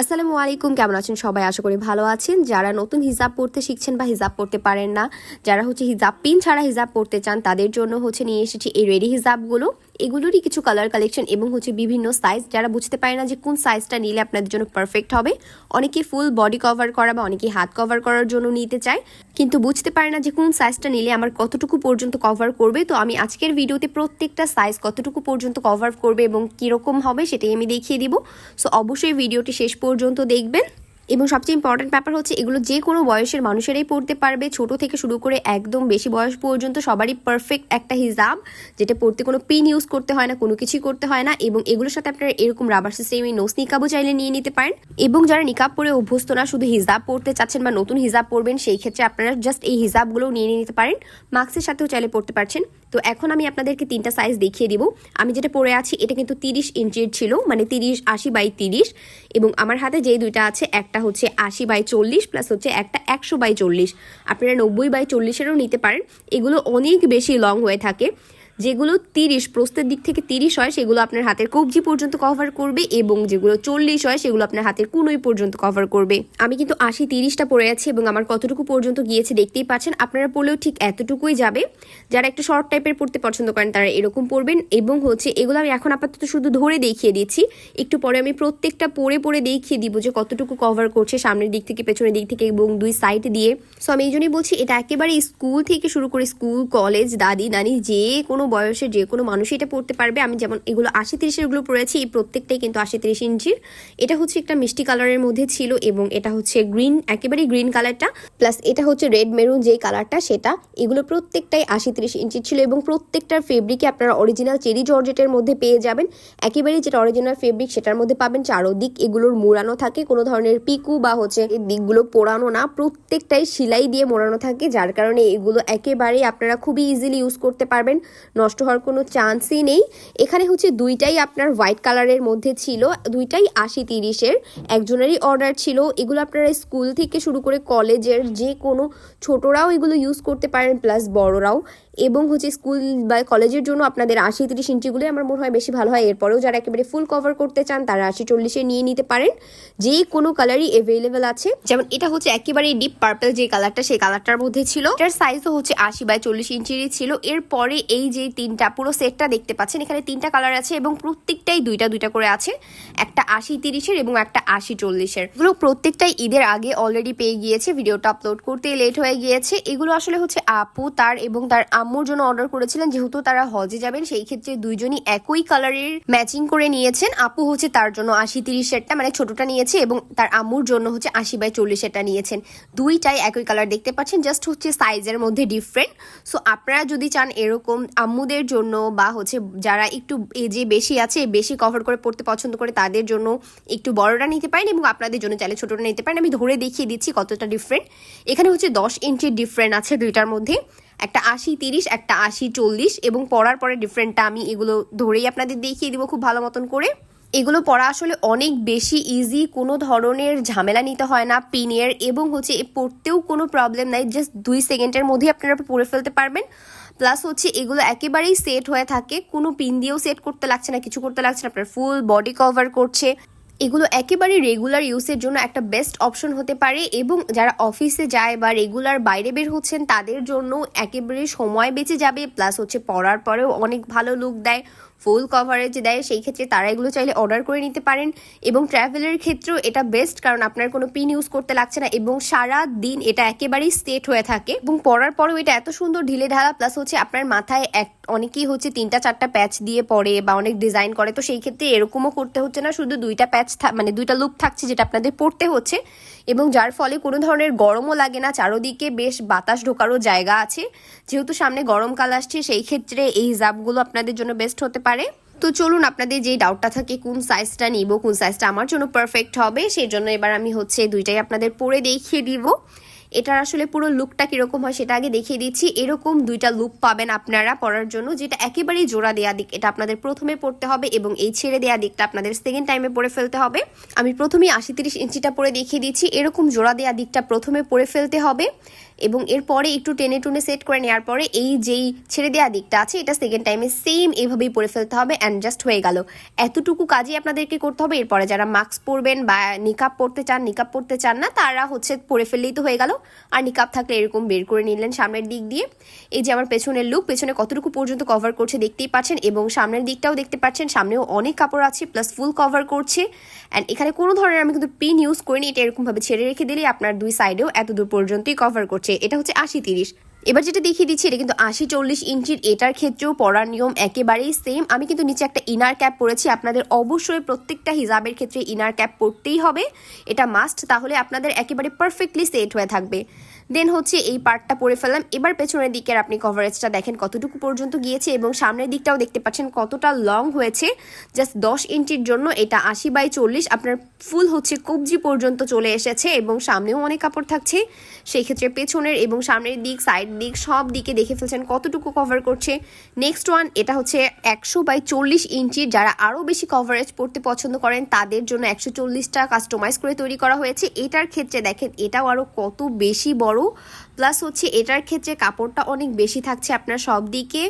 আসসালামু আলাইকুম, কেমন আছেন সবাই? আশা করি ভালো আছেন। যারা নতুন হিজাব পড়তে শিখছেন বা হিজাব পড়তে পারেন না, যারা হচ্ছে হিজাব পিন ছাড়া হিজাব পড়তে চান, তাদের জন্য হচ্ছে নিয়ে এসেছি এই রেডি হিজাবগুলো। এগুলোরই কিছু কালার কালেকশন এবং হচ্ছে বিভিন্ন সাইজ যারা বুঝতে পারে না যে কোন সাইজটা নিলে আপনাদের জন্য পারফেক্ট হবে, অনেকে ফুল বডি কভার করা বা অনেকে হাত কভার করার জন্য নিতে চায়, কিন্তু বুঝতে পারে না যে কোন সাইজটা নিলে আমার কতটুকু পর্যন্ত কভার করবে। তো আমি আজকের ভিডিওতে প্রত্যেকটা সাইজ কতটুকু পর্যন্ত কভার করবে এবং কীরকম হবে সেটাই আমি দেখিয়ে দিব। সো অবশ্যই ভিডিওটি শেষ পর্যন্ত দেখবেন। এবং সবচেয়ে ইম্পর্টেন্ট ব্যাপার হচ্ছে এগুলো যে কোনো বয়সের মানুষেরাই পড়তে পারবে। ছোট থেকে শুরু করে একদম বেশি বয়স পর্যন্ত সবারই পারফেক্ট একটা হিজাব যেটা পড়তে কোনো পিন ইউজ করতে হয় না, কোনো কিছুই করতে হয় না এবং এগুলোর সাথে আপনারা এরকম রাবার সিস্টেমে নোস নিকাবও চাইলে নিয়ে নিতে পারেন। এবং যারা নিকাব পরে অভ্যস্ত না, শুধু হিজাব পড়তে চাচ্ছেন বা নতুন হিজাব পড়বেন, সেই ক্ষেত্রে আপনারা জাস্ট এই হিজাবগুলো নিয়ে নিতে পারেন। মাস্কের সাথেও চাইলে পড়তে পারছেন। তো এখন আমি আপনাদেরকে তিনটা সাইজ দেখিয়ে দিব। আমি যেটা পরে আছি, এটা কিন্তু তিরিশ ইঞ্চির ছিল মানে তিরিশ, আশি বাই তিরিশ। এবং আমার হাতে যেই দুইটা আছে, একটা হচ্ছে আশি বাই চল্লিশ প্লাস হচ্ছে একটা একশো বাই চল্লিশ। আপনারা নব্বই বাই চল্লিশেরও নিতে পারেন। এগুলো অনেক বেশি লং হয়ে থাকে। যেগুলো তিরিশ, প্রস্তের দিক থেকে তিরিশ হয়, সেগুলো আপনার হাতের কবজি পর্যন্ত কভার করবে এবং যেগুলো চল্লিশ হয়, সেগুলো আপনার হাতের কুনোই পর্যন্ত কভার করবে। আমি কিন্তু আশি তিরিশটা পরে আছি এবং আমার কতটুকু পর্যন্ত গিয়েছে দেখতেই পাচ্ছেন। আপনারা পড়লেও ঠিক এতটুকুই যাবে। যারা একটু শর্ট টাইপের পড়তে পছন্দ করেন, তারা এরকম পড়বেন এবং হচ্ছে এগুলো আমি এখন আপাতত শুধু ধরে দেখিয়ে দিচ্ছি। একটু পরে আমি প্রত্যেকটা পরে পরে দেখিয়ে দিব যে কতটুকু কভার করছে সামনের দিক থেকে, পেছনের দিক থেকে এবং দুই সাইড দিয়ে। সো আমি এই জন্যই বলছি, এটা একেবারে স্কুল থেকে শুরু করে স্কুল কলেজ দাদি, নানি, যে কোনো বয়সে যে কোনো মানুষই এটা পড়তে পারবে। আমি যেমন এগুলো আশি তিরিশেরগুলো পড়েছি, এই প্রত্যেকটাই কিন্তু আশি তিরিশ ইঞ্চির। এটা হচ্ছে একটা মিষ্টি কালারের মধ্যে ছিল এবং এটা হচ্ছে গ্রিন, একেবারেই গ্রিন কালারটা। প্লাস এটা হচ্ছে রেড মেরুন যে কালারটা, সেটা। এগুলো প্রত্যেকটাই আশি তিরিশ ইঞ্চির ছিল এবং প্রত্যেকটার ফেব্রিকে আপনারা অরিজিনাল চেরি জর্জেটের মধ্যে পেয়ে যাবেন। একেবারেই যেটা অরিজিনাল ফেব্রিক সেটার মধ্যে পাবেন চারোদিক এগুলোর মোড়ানো থাকে, কোনো ধরনের পিকু বা হচ্ছে দিকগুলো পোড়ানো না। প্রত্যেকটাই সেলাই দিয়ে মোড়ানো থাকে, যার কারণে এগুলো একেবারেই আপনারা খুবই ইজিলি ইউজ করতে পারবেন। নষ্ট হওয়ার কোনো চান্সই নেই। এখানে হচ্ছে দুইটাই আপনার হোয়াইট কালারের মধ্যে ছিল, দুইটাই আশি তিরিশের। একজনেরই অর্ডার ছিল, এগুলো আপনারা স্কুল থেকে শুরু করে কলেজের যে কোনো ছোটরাও এগুলো ইউজ করতে পারেন প্লাস বড়রাও। এবং হচ্ছে স্কুল বা কলেজের জন্য আপনাদের আশি তিরিশ ইঞ্চিগুলোই আমার মনে হয় বেশি ভালো হয়। এরপরেও যারা একেবারে ফুল কভার করতে চান, তারা আশি চল্লিশে নিয়ে নিতে পারেন। যে কোনো কালারই অ্যাভেলেবেল আছে। যেমন এটা হচ্ছে একেবারে ডিপ পার্পল যে কালারটা সেই কালারটার মধ্যে ছিল। এটার সাইজও হচ্ছে আশি বাই চল্লিশ ইঞ্চিরই ছিল। এরপরে এই যে তিনটা, পুরো সেটটা দেখতে পাচ্ছেন, এখানে তিনটা কালার আছে এবং প্রত্যেকটাই দুইটা দুইটা করে আছে। একটা আশি তিরিশের এবং একটা আশি চল্লিশের। এগুলো প্রত্যেকটাই ঈদের আগে অলরেডি পেয়ে গিয়েছে। ভিডিওটা আপলোড করতে লেট হয়ে গিয়েছে। এগুলো আসলে হচ্ছে আপু, তার এবং তার আম্মুর জন্য অর্ডার করেছিলেন, যেহেতু তারা হজে যাবেন, সেই ক্ষেত্রে দুইজনই একই কালারের ম্যাচিং করে নিয়েছেন। আপু হচ্ছে তার জন্য আশি তিরিশ সেটটা মানে ছোটটা নিয়েছে এবং তার আম্মুর জন্য হচ্ছে আশি বাই চল্লিশ সেটটা নিয়েছেন। দুইটাই একই কালার দেখতে পাচ্ছেন জাস্ট হচ্ছে সাইজের মধ্যে ডিফারেন্ট সো আপনারা যদি চান এরকম আম্মুদের জন্য বা হচ্ছে যারা একটু এজে বেশি আছে, বেশি কভার করে পড়তে পছন্দ করে, তাদের জন্য একটু বড়টা নিতে পারেন এবং আপনাদের জন্য চাইলে ছোটটা নিতে পারেন। আমি ধরে দেখিয়ে দিচ্ছি কতটা ডিফারেন্ট এখানে হচ্ছে দশ ইঞ্চির ডিফারেন্ট আছে দুইটার মধ্যে। একটা আশি তিরিশ, একটা আশি চল্লিশ এবং পড়ার পরে ডিফারেন্টটা আমি এগুলো ধরেই আপনাদের দেখিয়ে দিব খুব ভালো মতন করে। এগুলো পড়া আসলে অনেক বেশি ইজি কোনো ধরনের ঝামেলা নিতে হয় না পিনের এবং হচ্ছে এ পড়তেও কোনো প্রবলেম নাই জাস্ট দুই সেকেন্ডের মধ্যেই আপনারা পড়ে ফেলতে পারবেন। প্লাস হচ্ছে এগুলো একেবারেই সেট হয়ে থাকে, কোনো পিন দিয়েও সেট করতে লাগছে না, কিছু করতে লাগছে না, আপনার ফুল বডি কভার করছে। এগুলো একেবারে রেগুলার ইউজের জন্য একটা বেস্ট অপশন হতে পারে এবং যারা অফিসে যায় বা রেগুলার বাইরে বের হচ্ছেন, তাদের জন্য একেবারে সময় বেঁচে যাবে। প্লাস হচ্ছে পড়ার পরেও অনেক ভালো লুক দেয়। ফুল কভারেজ দেয়, সেই ক্ষেত্রে তারা এগুলো চাইলে অর্ডার করে নিতে পারেন। এবং ট্রাভেলের ক্ষেত্রেও এটা বেস্ট কারণ আপনার কোনো পিন ইউজ করতে লাগছে না এবং সারা দিন এটা একেবারেই সেট হয়ে থাকে। এবং পরার পরেও এটা এত সুন্দর ঢিলে ঢালা প্লাস হচ্ছে আপনার মাথায় এক, অনেকেই হচ্ছে তিনটা, চারটা প্যাচ দিয়ে পরে বা অনেক ডিজাইন করে। তো সেই ক্ষেত্রে এরকমও করতে হচ্ছে না, শুধু দুইটা প্যাচ মানে দুইটা লুক থাকছে যেটা আপনাদের পড়তে হচ্ছে। এবং যার ফলে কোনো ধরনের গরমও লাগে না, চারোদিকে বেশ বাতাস ঢোকারও জায়গা আছে। যেহেতু সামনে গরমকাল আসছে, সেই ক্ষেত্রে এই জাপগুলো আপনাদের জন্য বেস্ট হতে পারে। তো চলুন আপনাদের যে ডাউটটা থাকে, কোন সাইজটা নিব, কোন সাইজটা আমার জন্য পারফেক্ট হবে, সেই জন্য এবার আমি হচ্ছে দুইটাই আপনাদের পরে দেখিয়ে দিব। এটার আসলে পুরো লুকটা কীরকম হয় সেটা আগে দেখিয়ে দিচ্ছি। এরকম দুইটা লুক পাবেন আপনারা পরার জন্য, যেটা একেবারেই জোড়া দেয়া দিক। এটা আপনাদের প্রথমে পড়তে হবে এবং এই ছেড়ে দেয়া দিকটা আপনাদের সেকেন্ড টাইমে পরে ফেলতে হবে। আমি প্রথমেই আশি তিরিশ ইঞ্চিটা পরে দেখিয়ে দিচ্ছি। এরকম জোড়া দেয়া দিকটা প্রথমে পরে ফেলতে হবে। এবং এরপরে একটু টেনে টুনে সেট করে নেওয়ার পরে এই যেই ছেড়ে দেওয়া দিকটা আছে, এটা সেকেন্ড টাইমে সেম এভাবেই পরে ফেলতে হবে অ্যান্ড জাস্ট হয়ে গেল। এতটুকু কাজই আপনাদেরকে করতে হবে। এরপরে যারা মাস্ক পরবেন বা নিকাপ পরতে চান নিকাপ পরতে চান না, তারা হচ্ছে পরে ফেললেই তো হয়ে গেল। আর নিকাপ থাকলে এরকম বের করে নিলেন সামনের দিক দিয়ে। এই যে আমার পেছনের লুক পেছনে কতটুকু পর্যন্ত কভার করছে দেখতেই পাচ্ছেন এবং সামনের দিকটাও দেখতে পাচ্ছেন। সামনেও অনেক কাপড় আছে প্লাস ফুল কভার করছে। অ্যান্ড এখানে কোনো ধরনের আমি কিন্তু পিন ইউজ করিনি, এটা এরকমভাবে ছেড়ে রেখে দিলে আপনার দুই সাইডেও এত দূর পর্যন্তই কভার করছে। এটা হচ্ছে আশি তিরিশ। এবার যেটা দেখিয়ে দিচ্ছি, এটা কিন্তু আশি চল্লিশ ইঞ্চির, এটার ক্ষেত্রেও পরার নিয়ম একেবারেই সেম আমি কিন্তু নিচে একটা ইনার ক্যাপ পরেছি, আপনাদের অবশ্যই প্রত্যেকটা হিজাবের ক্ষেত্রে ইনার ক্যাপ পরতেই হবে। এটা মাস্ট তাহলে আপনাদের একেবারে পারফেক্টলি সেট হয়ে থাকবে। দেন হচ্ছে এই পার্টটা পরে ফেললাম। এবার পেছনের দিকের আপনি কভারেজটা দেখেন কতটুকু পর্যন্ত গিয়েছে এবং সামনের দিকটাও দেখতে পাচ্ছেন কতটা লং হয়েছে। জাস্ট দশ ইঞ্চির জন্য এটা আশি বাই চল্লিশ, আপনার ফুল হচ্ছে কবজি পর্যন্ত চলে এসেছে এবং সামনেও অনেক কাপড় থাকছে। সেই ক্ষেত্রে পেছনের এবং সামনের দিক সাইড দিক, সব দিকে দেখে ফেলছেন কতটুকু কভার করছে। নেক্সট ওয়ান এটা হচ্ছে একশো বাই চল্লিশ ইঞ্চির যারা আরও বেশি কভারেজ পড়তে পছন্দ করেন, তাদের জন্য একশো চল্লিশটা কাস্টমাইজ করে তৈরি করা হয়েছে। এটার ক্ষেত্রে দেখেন, এটাও আরও কত বেশি বড় করো প্লাস হচ্ছে এটার ক্ষেত্রে কাপড়টা অনেক বেশি থাকছে আপনার সব দিকে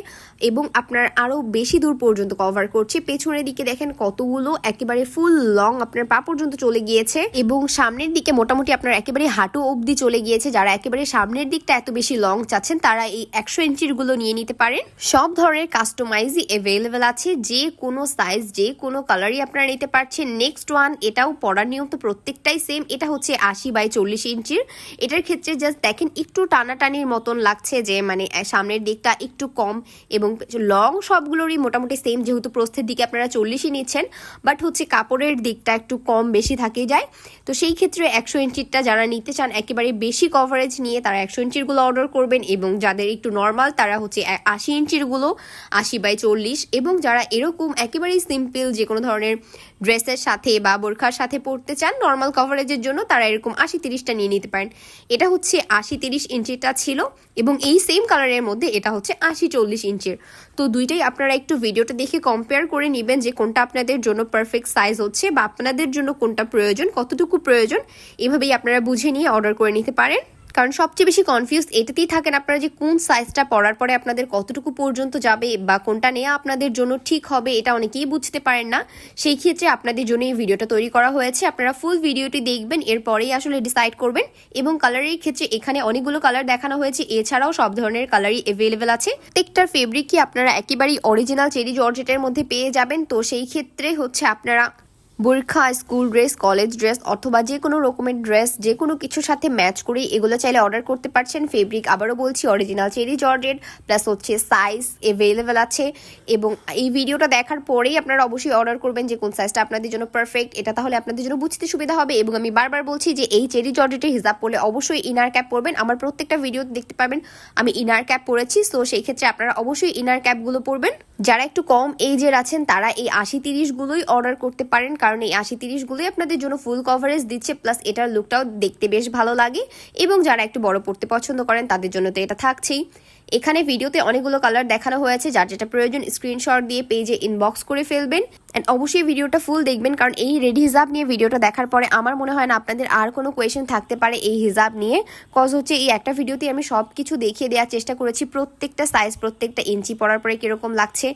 এবং আপনার আরও বেশি দূর পর্যন্ত কভার করছে। পেছনের দিকে দেখেন কতগুলো একেবারে ফুল লং আপনার পা পর্যন্ত চলে গিয়েছে এবং সামনের দিকে মোটামুটি আপনার একেবারে হাঁটু অবধি চলে গিয়েছে। যারা একেবারে সামনের দিকটা এত বেশি লং চাচ্ছেন, তারা এই একশো ইঞ্চিরগুলো নিয়ে নিতে পারেন। সব ধরনের কাস্টমাইজই অ্যাভেলেবেল আছে। যে কোনো সাইজ যে কোনো কালারই আপনারা নিতে পারছেন। নেক্সট ওয়ান এটাও পরার নিয়ম তো প্রত্যেকটাই সেম এটা হচ্ছে আশি বাই চল্লিশ ইঞ্চির এটার ক্ষেত্রে জাস্ট দেখেন একটু টানাটানির মতন লাগছে যে মানে সামনের দিকটা একটু কম এবং লং সবগুলোরই মোটামুটি সেম যেহেতু প্রস্থের দিকে আপনারা চল্লিশই নিচ্ছেন বাট হচ্ছে কাপড়ের দিকটা একটু কম বেশি থাকে যায়। তো সেই ক্ষেত্রে একশো ইঞ্চিরটা যারা নিতে চান, একেবারে বেশি কভারেজ নিয়ে তারা একশো ইঞ্চিরগুলো অর্ডার করবেন এবং যাদের একটু নর্মাল তারা হচ্ছে আশি ইঞ্চিরগুলো, আশি বাই চল্লিশ এবং যারা এরকম একেবারেই সিম্পল যে কোনো ধরনের ড্রেসের সাথে বা বোরখার সাথে পরতে চান নর্মাল কভারেজের জন্য তারা এরকম আশি তিরিশটা নিয়ে নিতে পারেন। এটা হচ্ছে আশি তিরিশ ইঞ্চিটা ছিল এবং এই সেম কালারের মধ্যে এটা হচ্ছে আশি চল্লিশ ইঞ্চির। তো দুইটাই আপনারা একটু ভিডিওটা দেখে কম্পেয়ার করে নেবেন যে কোনটা আপনাদের জন্য পারফেক্ট সাইজ হচ্ছে বা আপনাদের জন্য কোনটা প্রয়োজন, কতটুকু প্রয়োজন, এভাবেই আপনারা বুঝে নিয়ে অর্ডার করে নিতে পারেন। কারণ সবচেয়ে বেশি কনফিউজ এটাতেই থাকেন আপনারা যে কোন সাইজটা পরার পরে আপনাদের কতটুকু পর্যন্ত যাবে বা কোনটা নেওয়া আপনাদের জন্য ঠিক হবে এটা অনেকেই বুঝতে পারেন না। সেই ক্ষেত্রে আপনাদের জন্য এই ভিডিওটা তৈরি করা হয়েছে। আপনারা ফুল ভিডিওটি দেখবেন, এরপরেই আসলে ডিসাইড করবেন এবং কালারের ক্ষেত্রে এখানে অনেকগুলো কালার দেখানো হয়েছে। এছাড়াও সব ধরনের কালারই অ্যাভেলেবেল আছে। প্রত্যেকটার ফেব্রিকই আপনারা একেবারেই অরিজিনাল চেরি জর্জেটের মধ্যে পেয়ে যাবেন। তো সেই ক্ষেত্রে হচ্ছে আপনারা বোরখা স্কুল ড্রেস, কলেজ ড্রেস অথবা যে কোনো রকমের ড্রেস, যে কোনো কিছুর সাথে ম্যাচ করে এগুলো চাইলে অর্ডার করতে পারছেন। ফেব্রিক আবারও বলছি অরিজিনাল চেরি জর্জেট প্লাস হচ্ছে সাইজ অ্যাভেলেবেল আছে এবং এই ভিডিওটা দেখার পরেই আপনারা অবশ্যই অর্ডার করবেন যে কোন সাইজটা আপনাদের জন্য পারফেক্ট এটা তাহলে আপনাদের জন্য বুঝতে সুবিধা হবে এবং আমি বারবার বলছি যে এই চেরি জর্জেটের হিসাব পড়লে অবশ্যই ইনার ক্যাপ পরবেন। আমার প্রত্যেকটা ভিডিও দেখতে পাবেন আমি ইনার ক্যাপ পরেছি সো সেই ক্ষেত্রে আপনারা অবশ্যই ইনার ক্যাপগুলো পরবেন। যারা একটু কম এজের আছেন, তারা এই আশি তিরিশগুলোই অর্ডার করতে পারেন কারণ এই আশি তিরিশগুলোই আপনাদের জন্য ফুল কভারেজ দিচ্ছে প্লাস এটার লুকটাও দেখতে বেশ ভালো লাগে। এবং যারা একটু বড় পড়তে পছন্দ করেন, তাদের জন্য তো এটা থাকছেই। এখানে ভিডিওতে অনেকগুলো কালার দেখানো হয়েছে, যার যেটা প্রয়োজন স্ক্রিনশট দিয়ে পেজে ইনবক্স করে ফেলবেন। অ্যান্ড অবশ্যই ভিডিওটা ফুল দেখবেন, কারণ এই রেডি হিজাব নিয়ে ভিডিওটা দেখার পরে আমার মনে হয় না আপনাদের আর কোনো কোয়েশ্চেন থাকতে পারে এই হিজাব নিয়ে। কজ হচ্ছে এই একটা ভিডিওতে আমি সব কিছু দেখিয়ে দেওয়ার চেষ্টা করেছি, প্রত্যেকটা সাইজ প্রত্যেকটা ইঞ্চি পরার পরে কীরকম লাগছে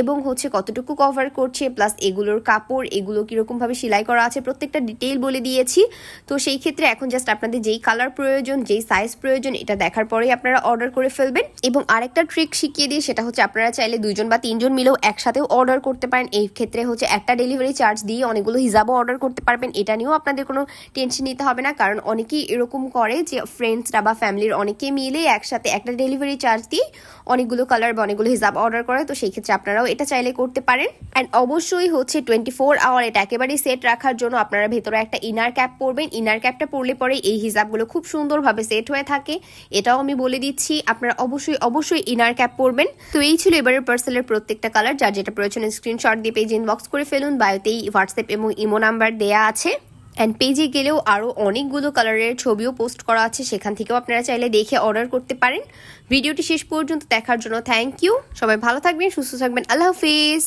এবং হচ্ছে কতটুকু কভার করছে প্লাস এগুলোর কাপড়, এগুলো কীরকমভাবে সেলাই করা আছে, প্রত্যেকটা ডিটেইল বলে দিয়েছি। তো সেই ক্ষেত্রে এখন জাস্ট আপনাদের যেই কালার প্রয়োজন, যেই সাইজ প্রয়োজন, এটা দেখার পরেই আপনারা অর্ডার করে ফেলবেন। এবং আরেকটা ট্রিক শিখিয়ে দিই, সেটা হচ্ছে আপনারা চাইলে দুইজন বা তিনজন মিলেও একসাথেও অর্ডার করতে পারেন। এই ক্ষেত্রে হচ্ছে একটা ডেলিভারি চার্জ দিয়ে অনেকগুলো হিসাবও অর্ডার করতে পারবেন। এটা নিয়েও আপনাদের কোনো টেনশন নিতে হবে না, কারণ অনেকেই এরকম করে যে ফ্রেন্ডসরা বা ফ্যামিলির অনেকে মিলে একসাথে একটা ডেলিভারি চার্জ দিয়ে অনেকগুলো কালার বা অনেকগুলো হিসাব অর্ডার করে। তো সেই ক্ষেত্রে আপনারাও এটা চাইলে করতে পারেন। অ্যান্ড অবশ্যই হচ্ছে টোয়েন্টি ফোর আওয়ার এটা একেবারেই সেট রাখার জন্য আপনারা ভেতরে একটা ইনার ক্যাপ পরবেন। ইনার ক্যাপটা পরলে পরে এই হিসাবগুলো খুব সুন্দরভাবে সেট হয়ে থাকে। এটাও আমি বলে দিচ্ছি, আপনারা অবশ্যই অবশ্যই ইনার ক্যাপ পরবেন। তো এই ছিল এবারের পার্সেলের প্রত্যেকটা কালার যার যেটা প্রয়োজন স্ক্রিনশট দিয়ে পেজ ইনবক্স করে ফেলুন বায়োতেই হোয়াটসঅ্যাপ এবং ইমো নাম্বার দেয়া আছে। অ্যান্ড পেজে গেলেও আরও অনেকগুলো কালারের ছবিও পোস্ট করা আছে, সেখান থেকেও আপনারা চাইলে দেখে অর্ডার করতে পারেন। ভিডিওটি শেষ পর্যন্ত দেখার জন্য থ্যাংক ইউ সবাই ভালো থাকবেন, সুস্থ থাকবেন, আল্লাহ হাফিজ।